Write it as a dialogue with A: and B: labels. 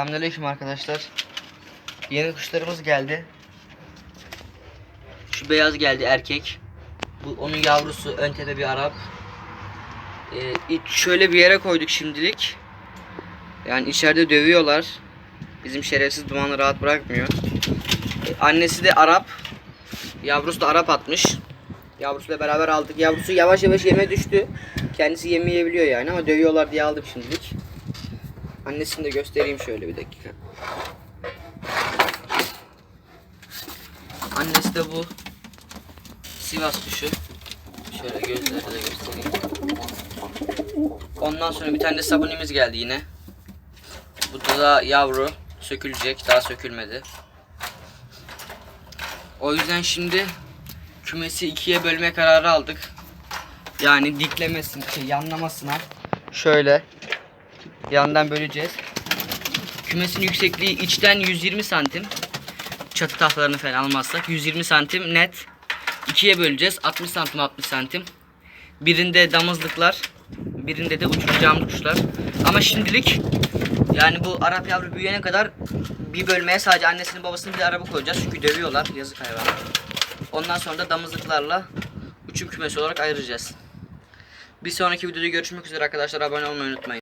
A: Selamünaleyküm arkadaşlar. Yeni kuşlarımız geldi. Şu beyaz geldi erkek. Bu onun yavrusu ön bir Arap. Ee, şöyle bir yere koyduk şimdilik. Yani içeride dövüyorlar. Bizim şerefsiz dumanı rahat bırakmıyor. Ee, annesi de Arap. Yavrusu da Arap atmış. Yavrusuyla beraber aldık. Yavrusu yavaş yavaş yeme düştü. Kendisi yemeyebiliyor yani ama dövüyorlar diye aldık şimdilik. Annesini de göstereyim şöyle bir dakika. Annesi de bu. Sivas kuşu. Şöyle gözleri de göstereyim. Ondan sonra bir tane de sabunimiz geldi yine. Bu da, yavru. Sökülecek. Daha sökülmedi. O yüzden şimdi kümesi ikiye bölme kararı aldık. Yani diklemesin, şey, yanlamasına şöyle yandan böleceğiz. Kümesin yüksekliği içten 120 santim. Çatı tahtalarını falan almazsak 120 santim net. ikiye böleceğiz. 60 santim 60 santim. Birinde damızlıklar, birinde de uçuracağımız kuşlar. Ama şimdilik yani bu Arap yavru büyüyene kadar bir bölmeye sadece annesinin babasının bir araba koyacağız. Çünkü dövüyorlar yazık hayvan. Ondan sonra da damızlıklarla uçum kümesi olarak ayıracağız. Bir sonraki videoda görüşmek üzere arkadaşlar. Abone olmayı unutmayın.